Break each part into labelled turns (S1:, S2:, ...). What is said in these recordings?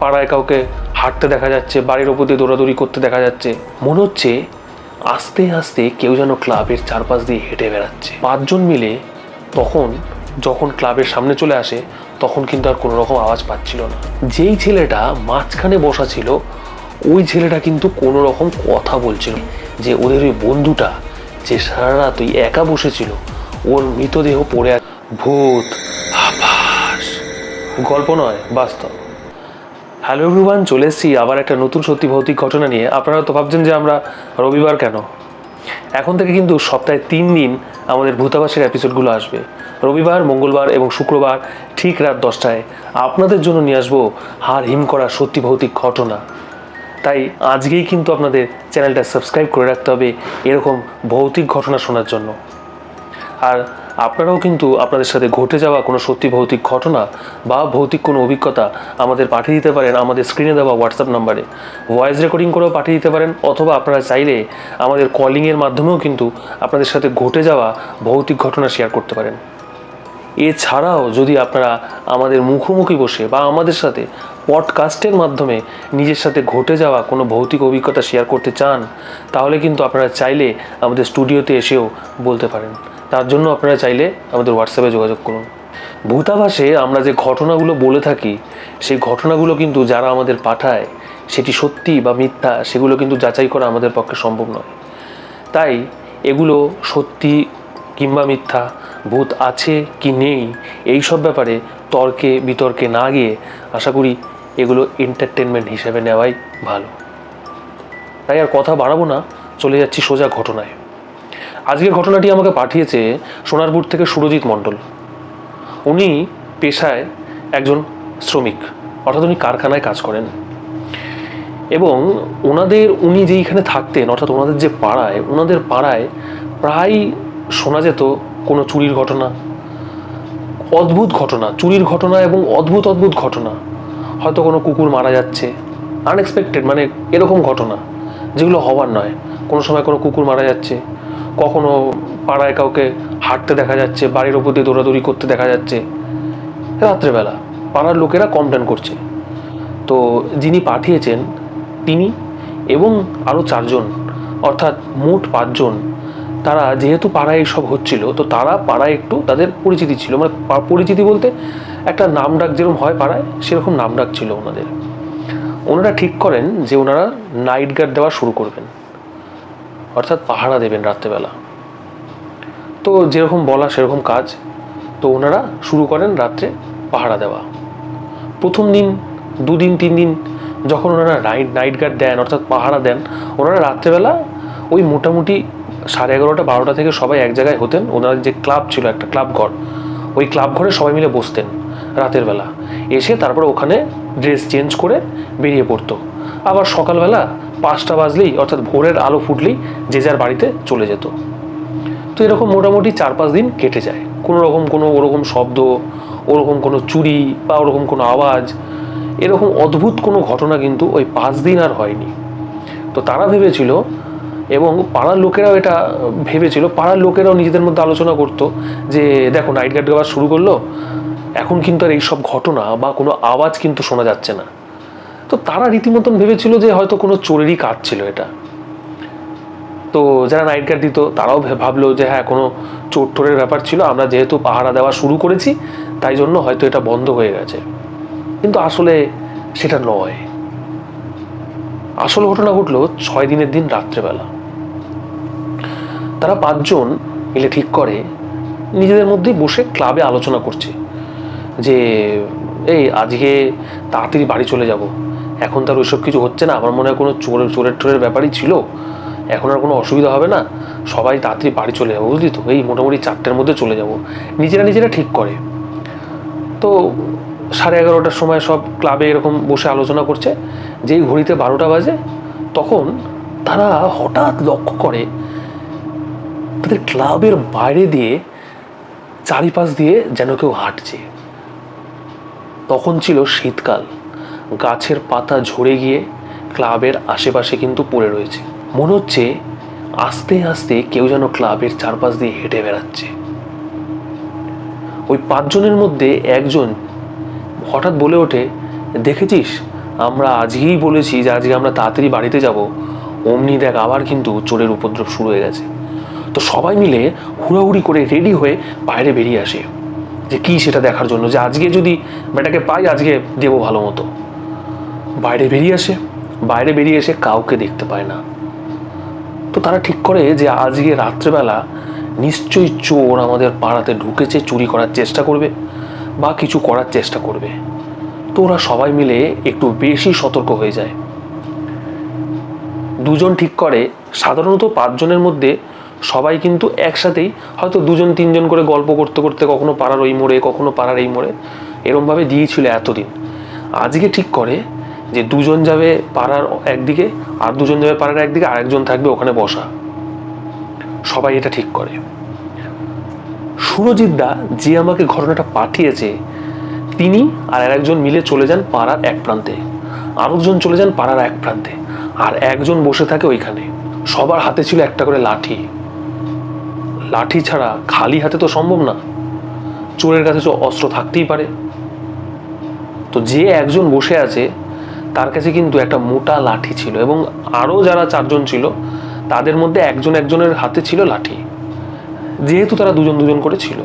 S1: পাড়ায় কাউকে হাঁটতে দেখা যাচ্ছে, বাড়ির ওপর দিয়ে দৌড়াদৌড়ি করতে দেখা যাচ্ছে, মনে হচ্ছে আস্তে আস্তে কেউ যেন ক্লাবের চারপাশ দিয়ে হেঁটে বেড়াচ্ছে। পাঁচজন মিলে তখন যখন ক্লাবের সামনে চলে আসে, তখন কিন্তু আর কোনো রকম আওয়াজ পাচ্ছিল না। যেই ছেলেটা মাঝখানে বসা ছিল, ওই ছেলেটা কিন্তু কোনো রকম কথা বলছিল যে ওদের ওই বন্ধুটা যে সারা রাত ওই একা বসেছিল, ওর মৃতদেহ পড়ে। ভূত, আভাস। গল্প নয়, বাস্তব। হ্যালো এভরিওয়ান চলে এসেছি আবার একটা নতুন সত্যি ভৌতিক ঘটনা নিয়ে। আপনারা তো ভাবছেন যে আমরা রবিবার কেন? এখন থেকে কিন্তু সপ্তাহে তিন দিন আমাদের ভূতাবাসের এপিসোডগুলো আসবে। রবিবার, মঙ্গলবার এবং শুক্রবার ঠিক রাত দশটায় আপনাদের জন্য নিয়ে আসব হার হিম করা সত্যি ভৌতিক ঘটনা। তাই আজকেই কিন্তু আপনাদের চ্যানেলটা সাবস্ক্রাইব করে রাখতে হবে এরকম ভৌতিক ঘটনা শোনার জন্য। আর আপনারাও কিন্তু আপনাদের সাথে ঘটে যাওয়া কোনো সত্যি ভৌতিক ঘটনা বা ভৌতিক কোনো অভিজ্ঞতা আমাদের পাঠিয়ে দিতে পারেন আমাদের স্ক্রিনে দেওয়া হোয়াটসঅ্যাপ নাম্বারে ভয়েস রেকর্ডিং করেও পাঠিয়ে দিতে পারেন অথবা আপনারা চাইলে আমাদের কলিংয়ের মাধ্যমেও কিন্তু আপনাদের সাথে ঘটে যাওয়া ভৌতিক ঘটনা শেয়ার করতে পারেন। এছাড়াও যদি আপনারা আমাদের মুখোমুখি বসে বা আমাদের সাথে পডকাস্টের মাধ্যমে নিজের সাথে ঘটে যাওয়া কোনো ভৌতিক অভিজ্ঞতা শেয়ার করতে চান, তাহলে কিন্তু আপনারা চাইলে আমাদের স্টুডিওতে এসেও বলতে পারেন। তার জন্য আপনারা চাইলে আমাদের হোয়াটসঅ্যাপে যোগাযোগ করুন। ভূতাভাসে আমরা যে ঘটনাগুলো বলে থাকি, সেই ঘটনাগুলো কিন্তু যারা আমাদের পাঠায়, সেটি সত্যি বা মিথ্যা, সেগুলো কিন্তু যাচাই করা আমাদের পক্ষে সম্ভব নয়। তাই এগুলো সত্যি কিংবা মিথ্যা, ভূত আছে কি নেই এই সব ব্যাপারে তর্কে বিতর্কে না গিয়ে আশা করি এগুলো এন্টারটেনমেন্ট হিসেবে নেওয়াই ভালো। তাই আর কথা বাড়াবো না, চলে যাচ্ছি সোজা ঘটনায়। আজকের ঘটনাটি আমাকে পাঠিয়েছে সোনারপুর থেকে সুরজিৎ মণ্ডল। উনি পেশায় একজন শ্রমিক, অর্থাৎ উনি কারখানায় কাজ করেন। এবং ওনাদের, উনি যেইখানে থাকতেন, অর্থাৎ ওনাদের যে পাড়ায়, ওনাদের পাড়ায় প্রায় শোনা যেত কোনো চুরির ঘটনা, অদ্ভুত ঘটনা, চুরির ঘটনা এবং অদ্ভুত অদ্ভুত ঘটনা। হয়তো কোনো কুকুর মারা যাচ্ছে আনএক্সপেক্টেড মানে এরকম ঘটনা, যেগুলো হবার নয়। কোনো সময় কোনো কুকুর মারা যাচ্ছে কখনো পাড়ায় কাউকে হাঁটতে দেখা যাচ্ছে, বাড়ির ওপর দিয়ে দৌড়াদৌড়ি করতে দেখা যাচ্ছে। রাত্রেবেলা পাড়ার লোকেরা কমপ্লেন করছে। তো যিনি পাঠিয়েছেন, তিনি এবং আরও চারজন, অর্থাৎ মোট পাঁচজন, তারা যেহেতু পাড়ায় সব হচ্ছিল, তো তারা পাড়ায় একটু তাদের পরিচিতি ছিল। মানে পরিচিতি বলতে একটা নাম ডাক যেরকম হয় পাড়ায়, সেরকম নাম ডাক ছিল ওনাদের। ওনারা ঠিক করেন যে ওনারা নাইট গার্ড দেওয়া শুরু করবেন। অর্থাৎ পাহারা দেবেন রাত্রেবেলা। তো যেরকম বলা সেরকম কাজ। তো ওনারা শুরু করেন রাত্রে পাহারা দেওয়া। প্রথম দিন, দুদিন তিন দিন যখন ওনারা নাইট নাইট গার্ড দেন, অর্থাৎ পাহারা দেন, ওনারা রাত্রেবেলা ওই মোটামুটি সাড়ে এগারোটা, বারোটা থেকে সবাই এক জায়গায় হতেন। ওনার যে ক্লাব ছিল, একটা ক্লাব ঘর, ওই ক্লাব ঘরে সবাই মিলে বসতেন রাতের বেলা। এসে তারপরে ওখানে ড্রেস চেঞ্জ করে বেরিয়ে পড়তো। আবার সকালবেলা পাঁচটা বাজলেই, অর্থাৎ ভোরের আলো ফুটলেই যে যার বাড়িতে চলে যেত। তো এরকম মোটামুটি চার পাঁচ দিন কেটে যায়। কোনো রকম কোনো ওরকম শব্দ, ওরকম কোনো চুরি বা ওরকম কোনো আওয়াজ, এরকম অদ্ভুত কোনো ঘটনা কিন্তু ওই পাঁচ দিন আর হয়নি। তো তারা ভেবেছিল এবং পাড়ার লোকেরাও এটা ভেবেছিল, পাড়ার লোকেরাও নিজেদের মধ্যে আলোচনা করতো যে, দেখো নাইট গার্ড দেওয়া শুরু করল, এখন কিন্তু আর এইসব ঘটনা বা কোনো আওয়াজ কিন্তু শোনা যাচ্ছে না। তো তারা রীতিমতন ভেবেছিল যে হয়তো কোনো চোরেরই কাজ ছিল এটা। তো যারা নাইট গার্ড দিত, তারাও ভাবলো যে হ্যাঁ কোনো চোর টোরের ব্যাপার ছিল, আমরা যেহেতু পাহারা দেওয়া শুরু করেছি, তাই জন্য হয়তো এটা বন্ধ হয়ে গেছে। কিন্তু আসলে সেটা নয়। আসল ঘটনা ঘটলো ছয় দিনের দিন রাত্রেবেলা। তারা পাঁচজন মিলে ঠিক করে, নিজেদের মধ্যেই বসে ক্লাবে আলোচনা করছে যে, এই, আজকে তাড়াতাড়ি বাড়ি চলে যাব। এখন তার ওইসব কিছু হচ্ছে না। আমার মনে হয় কোনো চোরের চোরের টোরের ব্যাপারই ছিল। এখন আর কোনো অসুবিধা হবে না। সবাই তাড়াতাড়ি বাড়ি চলে যাব, বুঝলি তো? এই মোটামুটি চারটের মধ্যে চলে যাব। নিজেরা নিজেরা ঠিক করে। তো সাড়ে এগারোটার সময় সব ক্লাবে এরকম বসে আলোচনা করছে। যেই ঘড়িতে বারোটা বাজে, তখন তারা হঠাৎ লক্ষ্য করে তাদের ক্লাবের বাইরে দিয়ে চারিপাশ দিয়ে যেন কেউ হাঁটছে। তখন ছিল শীতকাল। গাছের পাতা ঝরে গিয়ে ক্লাবের আশেপাশে কিন্তু পড়ে রয়েছে। মনে হচ্ছে আস্তে আস্তে কেউ যেন ক্লাবের চারপাশ দিয়ে হেঁটে বেড়াচ্ছে। ওই পাঁচজনের মধ্যে একজন হঠাৎ বলে ওঠে, দেখেছিস? আমরা আজকেই বলেছি যে আজকে আমরা তাড়াতাড়ি বাড়িতে যাব। অমনি দেখ আবার কিন্তু চোরের উপদ্রব শুরু হয়ে গেছে। তো সবাই মিলে হুড়াহুড়ি করে রেডি হয়ে বাইরে বেরিয়ে আসে যে কি সেটা দেখার জন্য যে আজকে যদি বেটাকে পাই, আজকে দেবো ভালো মতো। বাইরে বেরিয়ে আসে। বাইরে বেরিয়ে এসে কাউকে দেখতে পায় না। তো তারা ঠিক করে যে আজকে রাত্রেবেলা নিশ্চয়ই চোর আমাদের পাড়াতে ঢুকেছে, চুরি করার চেষ্টা করবে বা কিছু করার চেষ্টা করবে। তো ওরা সবাই মিলে একটু বেশি সতর্ক হয়ে যায়। দুজন ঠিক করে, সাধারণত পাঁচজনের মধ্যে সবাই কিন্তু একসাথেই হয়তো দুজন, তিনজন করে গল্প করতে করতে কখনো পাড়ার ওই মোড়ে, কখনো পাড়ার এই মোড়ে, এরমভাবে দিয়েছিল এতদিন। আজকে ঠিক করে যে দুজন যাবে পাড়ার একদিকে আর দুজন যাবে পাড়ার একদিকে, আরেকজন থাকবে ওখানে বসা। সবাই এটা ঠিক করে। সুরজিৎ দা যে আমাকে ঘটনাটা পাঠিয়েছে, তিনি আর একজন মিলে চলে যান পাড়ার এক প্রান্তে। আরেকজন চলে যান পাড়ার এক প্রান্তে আর একজন বসে থাকে ওইখানে। সবার হাতে ছিল একটা করে লাঠি। লাঠি ছাড়া খালি হাতে তো সম্ভব না। চোরের কাছে অস্ত্র থাকতেই পারে। তো যে একজন বসে আছে তার কাছে কিন্তু একটা মোটা লাঠি ছিল এবং আরও যারা চারজন ছিল, তাদের মধ্যে একজন একজনের হাতে ছিল লাঠি। যেহেতু তারা দুজন দুজন করে ছিল।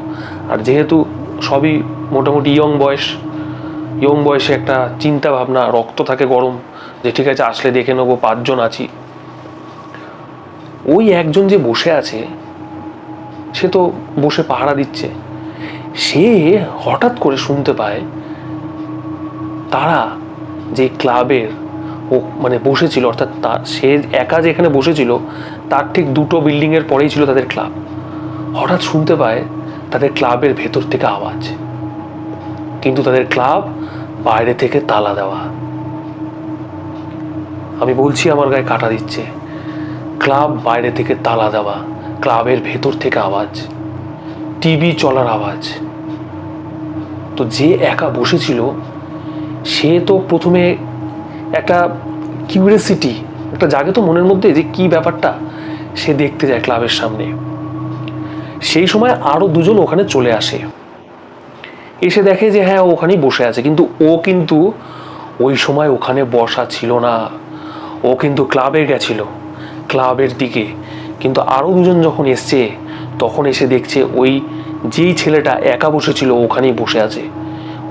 S1: আর যেহেতু সবই মোটামুটি ইয়ং বয়স ইয়ং বয়সে একটা চিন্তা ভাবনা, রক্ত থাকে গরম, যে ঠিক আছে, আসলে দেখে নেব, পাঁচজন আছি। ওই একজন যে বসে আছে, সে তো বসে পাহারা দিচ্ছে। সে হঠাৎ করে শুনতে পায়, তারা যে ক্লাবের ও মানে বসেছিল, অর্থাৎ তা, সে একা যেখানে বসেছিল, তার ঠিক দুটো বিল্ডিংয়ের পরেই ছিল তাদের ক্লাব হঠাৎ শুনতে পায় তাদের ক্লাবের ভেতর থেকে আওয়াজ। কিন্তু তাদের ক্লাব বাইরে থেকে তালা দেওয়া। আমি বলছি, আমার গায়ে কাটা দিচ্ছে। ক্লাব বাইরে থেকে তালা দেওয়া ক্লাবের ভেতর থেকে আওয়াজ। টিভি চলার আওয়াজ। তো যে একা বসেছিল সে তো প্রথমে একটা কিউরিয়াসিটি একটা জাগে তো মনের মধ্যে যে কি ব্যাপারটা সে দেখতে যায় ক্লাবের সামনে। সেই সময় আরও দুজন ওখানে চলে আসে। এসে দেখে যে হ্যাঁ ওখানেই বসে আছে, কিন্তু ও কিন্তু ওই সময় ওখানে বসা ছিল না। ও কিন্তু ক্লাবে গেছিল, ক্লাবের দিকে। কিন্তু আরও দুজন যখন এসছে, তখন এসে দেখছে ওই যেই ছেলেটা একা বসেছিল, ওখানেই বসে আছে।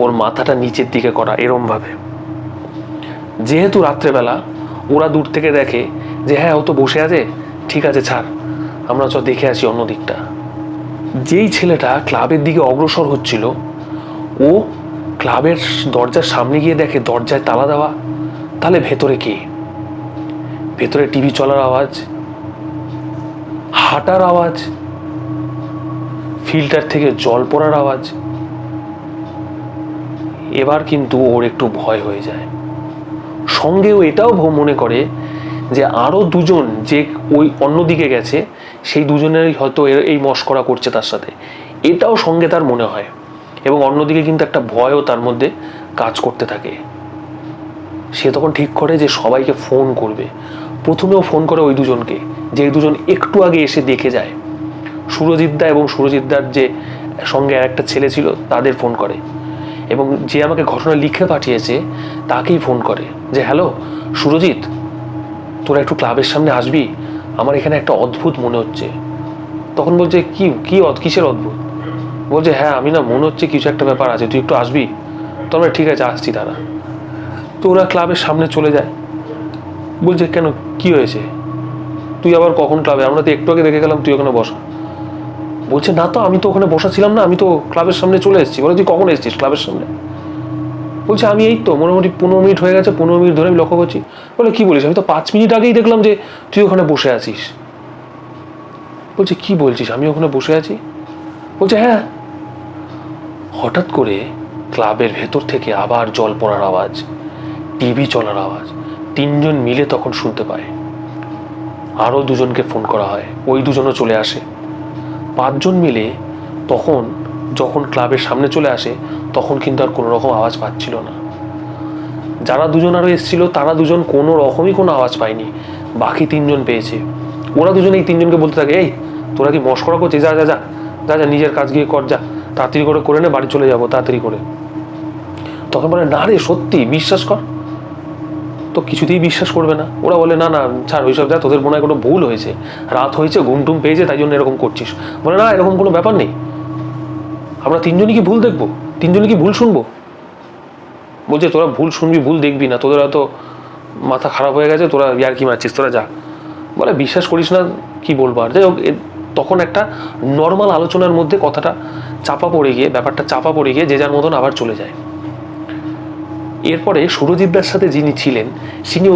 S1: ওর মাথাটা নিচের দিকে করা এরমভাবে। যেহেতু রাত্রেবেলা ওরা দূর থেকে দেখে যে হ্যাঁ ও তো বসে আছে। ঠিক আছে, ছাড়। আমরা চ দেখে আসি অন্য দিকটা। যেই ছেলেটা ক্লাবের দিকে অগ্রসর হচ্ছিল, ও ক্লাবের দরজার সামনে গিয়ে দেখে, দরজায় তালা দেওয়া। তাহলে ভেতরে কে? ভেতরে টিভি চলার আওয়াজ, হাঁটার আওয়াজ, ফিল্টার থেকে জল পড়ার আওয়াজ এবার কিন্তু ওর একটু ভয় হয়ে যায়। সঙ্গেও এটাও মনে করে যে আরও দুজন যে ওই অন্যদিকে গেছে, সেই দুজনেরই হয়তো এই মস্করা করছে তার সাথে। এটাও সঙ্গে তার মনে হয় এবং অন্যদিকে কিন্তু একটা ভয়ও তার মধ্যে কাজ করতে থাকে। সে তখন ঠিক করে যে সবাইকে ফোন করবে। প্রথমেও ফোন করে ওই দুজনকে, যে দুজন একটু আগে এসে দেখে যায়। সুরজিৎদা এবং সুরজিৎদার যে সঙ্গে আর একটা ছেলে ছিল, তাদের ফোন করে। এবং যে আমাকে ঘটনা লিখে পাঠিয়েছে, তাকেই ফোন করে যে, হ্যালো, সুরজিৎ, তোরা একটু ক্লাবের সামনে আসবি? আমার এখানে একটা অদ্ভুত মনে হচ্ছে। তখন বলছে, কি কি কিসের অদ্ভুত? বলছে হ্যাঁ আমি না, মনে হচ্ছে কিছু একটা ব্যাপার আছে, তুই একটু আসবি? তো আমরা, ঠিক আছে, আসছি তারা তো ওরা ক্লাবের সামনে চলে যায়। বলছে, কেন, কি হয়েছে? তুই আবার কখন ক্লাবে? আমরা তো একটু আগে দেখে গেলাম, তুই ওখানে বসা। বলছে, না তো, আমি তো ওখানে বসা ছিলাম না, আমি তো ক্লাবের সামনে চলে এসেছি। বলে, তুই কখন এসেছিস ক্লাবের সামনে? বলছে, আমি এই তো, মোটামুটি পনেরো মিনিট হয়ে গেছে, পনেরো মিনিট ধরে আমি লক্ষ্য করছি। বলে, কি বলিস? আমি তো পাঁচ মিনিট আগেই দেখলাম যে তুই ওখানে বসে আছিস। বলছে, কি বলছিস? আমি ওখানে বসে আছি? বলছে হ্যাঁ। হঠাৎ করে ক্লাবের ভেতর থেকে আবার জল পড়ার আওয়াজ, টিভি চলার আওয়াজ, তিনজন মিলে তখন শুনতে পায়। আরও দুজনকে ফোন করা হয়, ওই দুজনও চলে আসে। পাঁচজন মিলে তখন যখন ক্লাবের সামনে চলে আসে, তখন কিন্তু আর কোনো রকম আওয়াজ পাচ্ছিল না। যারা দুজন আরও এসেছিল, তারা দুজন কোনো রকমই কোনো আওয়াজ পায়নি। বাকি তিনজন পেয়েছে। ওরা দুজন এই তিনজনকে বলতে থাকে, এই, তোরা কি মস্করা করছিস? যা যা যা যা যা, নিজের কাজ গিয়ে কর, যা, তাড়াতাড়ি করে করে নে, বাড়ি চলে যাব, তাড়াতাড়ি করে। তখন বলে, না রে, সত্যি, বিশ্বাস কর তো কিছুতেই বিশ্বাস করবে না। ওরা বলে, না না, ছাড়, ওইসব যা, তোদের মনে হয় কোনো ভুল হয়েছে। রাত হয়েছে, ঘুম টুম পেয়েছে, তাই জন্য এরকম করছিস। বলে, না, এরকম কোনো ব্যাপার নেই। আমরা তিনজনই কি ভুল দেখব? তিনজনই কি ভুল শুনব? বলছে, তোরা ভুল শুনবি, ভুল দেখবি না। তোদের হয়তো মাথা খারাপ হয়ে গেছে, তোরা ইয়ার কি মারছিস? তোরা যা। বলে, বিশ্বাস করিস না, কি বলব আর? যাই হোক তখন একটা নর্মাল আলোচনার মধ্যে কথাটা চাপা পড়ে গিয়ে, ব্যাপারটা চাপা পড়ে গিয়ে যে যার মতন আবার চলে যায়। এরপরে সুরজিৎদার সাথে যিনি ছিলেন তিনি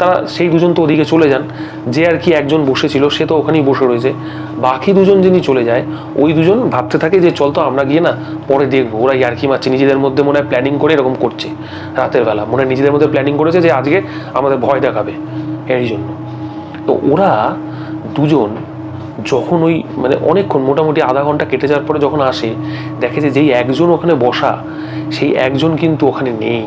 S1: তারা সেই দুজন তো ওদিকে চলে যান, যে আর কি একজন বসেছিল, সে তো ওখানেই বসে রয়েছে। বাকি দুজন যিনি চলে যায়, ওই দুজন ভাবতে থাকে যে চল তো আমরা গিয়ে না পরে দেখব। ওরা ইয়ার্কি মারছে, নিজেদের মধ্যে মনে হয় প্ল্যানিং করে এরকম করছে রাতের বেলা। মনে হয় নিজেদের মধ্যে প্ল্যানিং করেছে যে আজকে আমাদের ভয় দেখাবে এই জন্য। তো ওরা দুজন যখন ওই মানে অনেকক্ষণ, মোটামুটি আধা ঘণ্টা কেটে যাওয়ার পরে যখন আসে, দেখে যে যেই একজন ওখানে বসা, সেই একজন কিন্তু ওখানে নেই।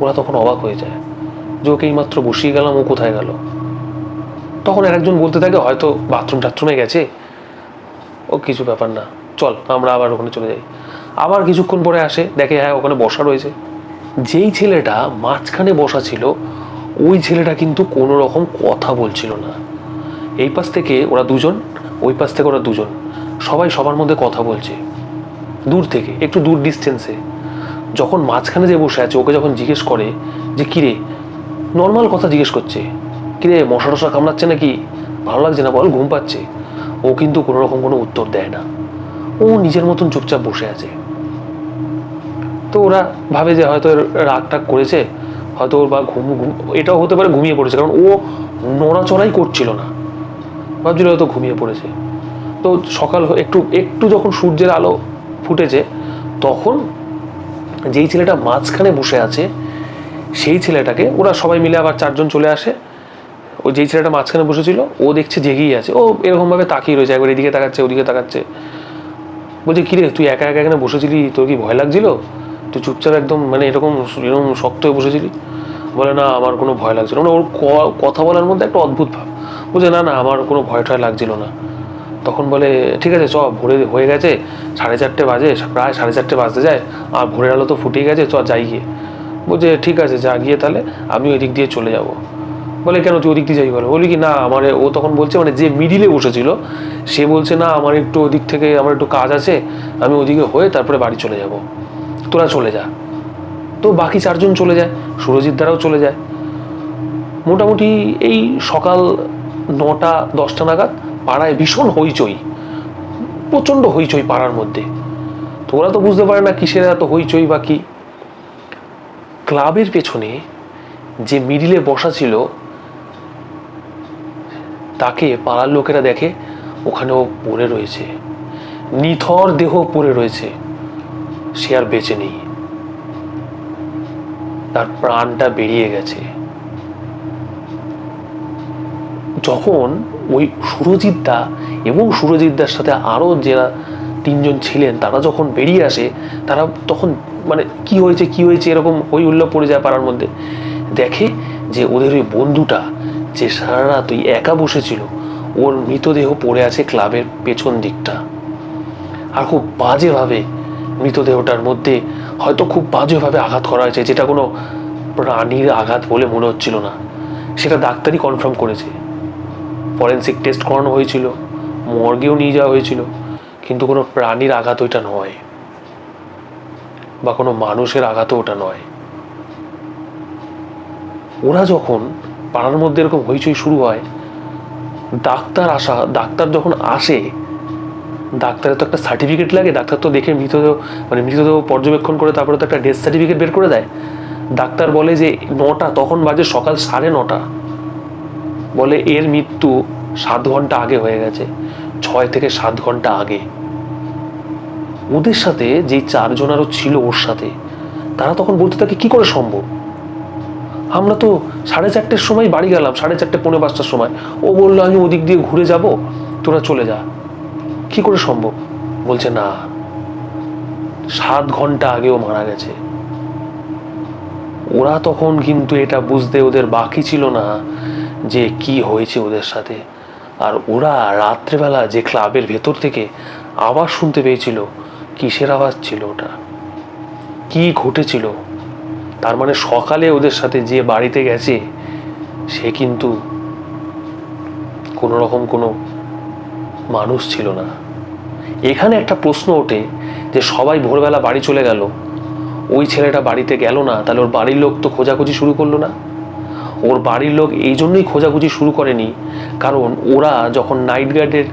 S1: ওরা তখন অবাক হয়ে যায়। যে ওকে এইমাত্র বসিয়ে গেলাম, ও কোথায় গেল? তখন আর একজন বলতে থাকে, হয়তো বাথরুম টাথরুমে গেছে। ও, কিছু ব্যাপার না। চল, আমরা আবার ওখানে চলে যাই। আবার কিছুক্ষণ পরে আসে, দেখে হ্যাঁ ওখানে বসা রয়েছে। যেই ছেলেটা মাঝখানে বসা ছিল, ওই ছেলেটা কিন্তু কোনো রকম কথা বলছিল না। এই পাশ থেকে ওরা দুজন, ওই পাশ থেকে ওরা দুজন। সবাই সবার মধ্যে কথা বলছে। দূর থেকে, একটু দূর ডিস্টেন্সে যখন মাঝখানে যে বসে আছে, ওকে যখন জিজ্ঞেস করে যে, কিরে নর্মাল কথা জিজ্ঞেস করছে। কিরে, মশা টশা কামড়াচ্ছে নাকি? ভালো লাগছে না বল, ঘুম পাচ্ছে? ও কিন্তু কোনো রকম কোনো উত্তর দেয় না। ও নিজের মতন চুপচাপ বসে আছে। তো ওরা ভাবে যে হয়তো রাগ টাগ করেছে, হয়তো ওর বা ঘুম ঘুম, এটাও হতে পারে ঘুমিয়ে পড়েছে, কারণ ও নড়াচড়াই করছিল না। ভাবছিল হয়তো ঘুমিয়ে পড়েছে। তো সকাল একটু একটু যখন সূর্যের আলো ফুটেছে, তখন যেই ছেলেটা মাঝখানে বসে আছে, সেই ছেলেটাকে ওরা সবাই মিলে আবার চারজন চলে আসে। ওই যেই ছেলেটা মাঝখানে বসেছিল, ও দেখছে জেগেই আছে। ও এরকমভাবে তাকিয়ে রয়েছে, একবার এদিকে তাকাচ্ছে, ওদিকে তাকাচ্ছে। বলছে কিরে তুই একা একা এখানে বসেছিলি? তোর কি ভয় লাগছিল? তুই চুপচাপ একদম মানে এরকম এরকম শক্ত হয়ে বসেছিলি? বলে, না, আমার কোনো ভয় লাগছিল না। ওর কথা বলার মধ্যে একটা অদ্ভুত ভাব। বলছে, না না, আমার কোনো ভয় টয় লাগছিল না। তখন বলে, ঠিক আছে, চ ভোরে হয়ে গেছে, সাড়ে চারটে বাজে, প্রায় সাড়ে চারটে বাজতে যায়, আর ভোরের আলো তো ফুটে গেছে, চ, যাই গিয়ে। বলছে, ঠিক আছে, যা গিয়ে তাহলে আমি ওই দিক দিয়ে চলে যাব। বলে, কেন তুই ওদিক দিয়ে যাই বলো? বলি কি, না, আমার ও তখন বলছে মানে যে মিডিলে বসেছিল, সে বলছে, না, আমার একটু ওদিক থেকে, আমার একটু কাজ আছে, আমি ওদিকে হয়ে তারপরে বাড়ি চলে যাব। তোরা চলে যা। তো বাকি চারজন চলে যায়, সুরজিৎ দ্বারাও চলে যায়। মোটামুটি এই সকাল নটা, দশটা নাগাদ পাড়ায় ভীষণ হইচই, প্রচণ্ড হইচই পাড়ার মধ্যে। তো ওরা তো বুঝতে পারে না কিসের এত হইচই বা কি। ক্লাবের পেছনে যে মিডিলে বসা ছিল, তাকে পাড়ার লোকেরা দেখে ওখানেও পড়ে রয়েছে। নিথর দেহ পড়ে রয়েছে, সে আর বেঁচে নেই। তার প্রাণটা বেরিয়ে গেছে। যখন ওই সুরজিৎদা এবং সুরজিৎদার সাথে আরও যারা তিনজন ছিলেন, তারা যখন বেরিয়ে আসে, তারা তখন মানে কি হয়েছে কি হয়েছে এরকম ওই হুল্লো পড়ে যায় পাড়ার মধ্যে। দেখে যে ওদের ওই বন্ধুটা যে সারা রাত ওই একা বসেছিল, ওর মৃতদেহ পড়ে আছে ক্লাবের পেছন দিকটা। আর খুব বাজেভাবে মৃতদেহটার মধ্যে হয়তো খুব বাজেভাবে আঘাত করা হয়েছে, যেটা কোনো প্রাণীর আঘাত বলে মনে হচ্ছিল না। সেটা ডাক্তারই কনফার্ম করেছে। ফরেন্সিক টেস্ট করানো হয়েছিল, মর্গেও নিয়ে যাওয়া হয়েছিল, কিন্তু কোনো প্রাণীর আঘাত ওইটা নয় বা কোনো মানুষের আঘাতও ওটা নয়। ওরা যখন পাড়ার মধ্যে এরকম হইচই শুরু হয়, ডাক্তার আসা, ডাক্তার যখন আসে, ডাক্তারের তো একটা সার্টিফিকেট লাগে, ডাক্তার তো দেখে মৃতদেহ মানে মৃতদেহ পর্যবেক্ষণ করে তারপরে তো একটা ডেথ সার্টিফিকেট বের করে দেয়। ডাক্তার বলে যে, নটা, তখন বাজে সকাল সাড়ে নটা। বলে এর মৃত্যু সাত ঘণ্টা আগে হয়ে গেছে, ছয় থেকে সাত ঘণ্টা আগে। ওদের সাথে যেই চারজন আরও ছিল ওর সাথে, তারা তখন বলতে থাকে, কি করে সম্ভব? আমরা তো সাড়ে চারটের সময় বাড়ি গেলাম, সাড়ে চারটে, পৌনে পাঁচটার সময়। ও বলল, আমি ওদিক দিয়ে ঘুরে যাব, তোরা চলে যা। কি করে সম্ভব? বলছে, না, সাত ঘণ্টা আগেও মারা গেছে। ওরা তখন কিন্তু এটা বুঝতে ওদের বাকি ছিল না যে কি হয়েছে ওদের সাথে। আর ওরা রাত্রেবেলা যে ক্লাবের ভেতর থেকে আওয়াজ শুনতে পেয়েছিল, কিসের আওয়াজ ছিল ওটা? কি ঘটেছিল? তার মানে সকালে ওদের সাথে যে বাড়িতে গেছে, সে কিন্তু কোনো রকম কোনো মানুষ ছিল না। এখানে একটা প্রশ্ন ওঠে যে সবাই ভোরবেলা বাড়ি চলে গেল, ওই ছেলেটা বাড়িতে গেল না, তাহলে ওর বাড়ির লোক তো খোঁজাখুঁজি শুরু করল না? ওর বাড়ির লোক এই জন্যই খোঁজাখুঁজি শুরু করেনি। কারণ ওরা যখন নাইট গার্ডের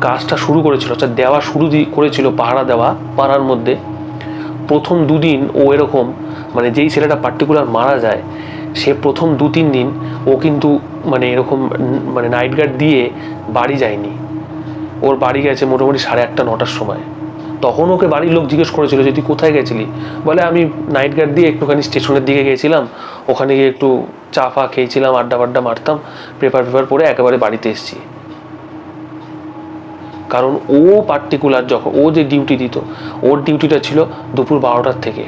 S1: কাজটা শুরু করেছিল, অর্থাৎ দেওয়া শুরু করেছিল, পাহারা দেওয়া, পাড়ার মধ্যে, প্রথম দুদিন ও এরকম মানে যেই ছেলেটা পার্টিকুলার মারা যায়, সে প্রথম দু তিন দিন ও কিন্তু মানে এরকম মানে নাইট গার্ড দিয়ে বাড়ি যায়নি। ওর বাড়ি গেছে মোটামুটি সাড়ে আটটা, নটার সময়। তখন ওকে বাড়ির লোক জিজ্ঞেস করেছিল যে, তুই কোথায় গেছিলি? বলে, আমি নাইট গার্ড দিয়ে একটুখানি স্টেশনের দিকে গিয়েছিলাম। ওখানে গিয়ে একটু চা ফা খেয়েছিলাম, আড্ডা ফাড্ডা মারতাম পেপার পেপার পরে একেবারে বাড়িতে এসেছি। কারণ ও পার্টিকুলার যখন, ও যে ডিউটি দিত, ওর ডিউটিটা ছিল দুপুর বারোটার থেকে।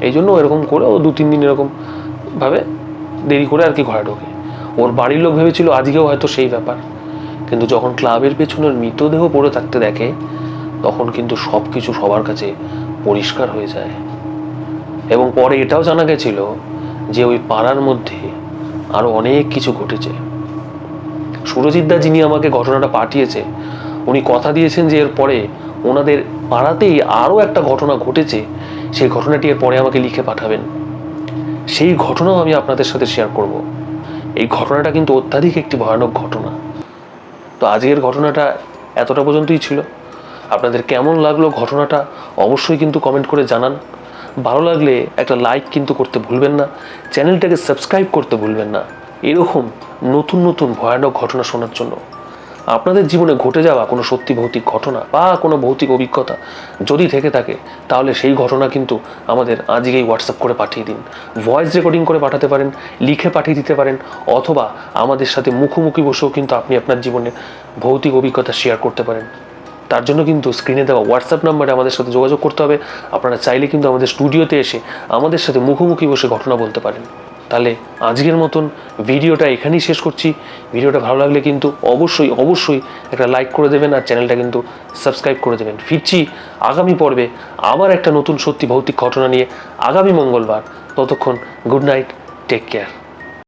S1: এই জন্য এরকম করে ও দু তিন দিন এরকম ভাবে দেরি করে আর কি ঘরে ঢোকে। ওর বাড়ির লোক ভেবেছিল, আজকেও হয়তো সেই ব্যাপার। কিন্তু যখন ক্লাবের পেছনের মৃতদেহ পড়ে থাকতে দেখে তখন কিন্তু সব কিছু সবার কাছে পরিষ্কার হয়ে যায়। এবং পরে এটাও জানা গেছিল যে ওই পাড়ার মধ্যে আরও অনেক কিছু ঘটেছে। সুরজিৎ দা যিনি আমাকে ঘটনাটা পাঠিয়েছে, উনি কথা দিয়েছেন যে এর পরে ওনাদের পাড়াতেই আরও একটা ঘটনা ঘটেছে, সেই ঘটনাটি এর পরে আমাকে লিখে পাঠাবেন। সেই ঘটনাও আমি আপনাদের সাথে শেয়ার করব। এই ঘটনাটা কিন্তু অত্যাধিক একটি ভয়ানক ঘটনা। তো আজকের ঘটনাটা এতটা পর্যন্তই ছিল। আপনাদের কেমন লাগল ঘটনাটা অবশ্যই কিন্তু কমেন্ট করে জানান। ভালো লাগলে একটা লাইক কিন্তু করতে ভুলবেন না। চ্যানেলটাকে সাবস্ক্রাইব করতে ভুলবেন না। এরকম নতুন নতুন ভয়ানক ঘটনা শোনার জন্য। আপনাদের জীবনে ঘটে যাওয়া কোনো সত্যি ভৌতিক ঘটনা বা কোনো ভৌতিক অভিজ্ঞতা যদি থেকে থাকে, তাহলে সেই ঘটনা কিন্তু আমাদের আজকেই হোয়াটসঅ্যাপ করে পাঠিয়ে দিন। ভয়েস রেকর্ডিং করে পাঠাতে পারেন, লিখে পাঠিয়ে দিতে পারেন, অথবা আমাদের সাথে মুখোমুখি বসেও কিন্তু আপনি আপনার জীবনে ভৌতিক অভিজ্ঞতা শেয়ার করতে পারেন। তার জন্য কিন্তু স্ক্রিনে দেওয়া হোয়াটসঅ্যাপ নাম্বারে আমাদের সাথে যোগাযোগ করতে হবে। আপনারা চাইলে কিন্তু আমাদের স্টুডিওতে এসে আমাদের সাথে মুখোমুখি বসে ঘটনা বলতে পারেন। তাহলে আজকের মতন ভিডিওটা এখানেই শেষ করছি। ভিডিওটা ভালো লাগলে কিন্তু অবশ্যই অবশ্যই একটা লাইক করে দেবেন আর চ্যানেলটা কিন্তু সাবস্ক্রাইব করে দেবেন। ফিরছি আগামী পর্বে আবার একটা নতুন সত্যি ভৌতিক ঘটনা নিয়ে। আগামী মঙ্গলবার। ততক্ষণ গুড নাইট টেক কেয়ার